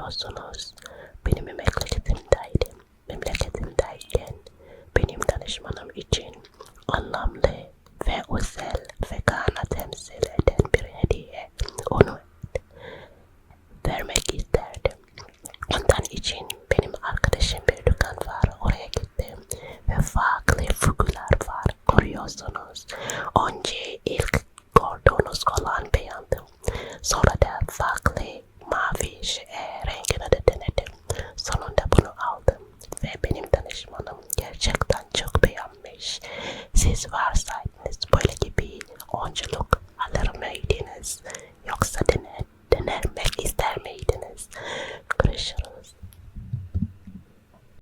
koruyorsunuz. Benim memleketimdeydim. Memleketimdeyken benim danışmanım için anlamlı ve özel ve kana temsil eden bir hediye onu vermek isterdim. Ondan için benim arkadaşım bir dükkan var. Oraya gittim ve farklı figürler var. Görüyorsunuz. Önce ilk gördüğünüz olan beğendim. Sonra da böyle gibi oyunculuk alır mıydınız? Yoksa deneme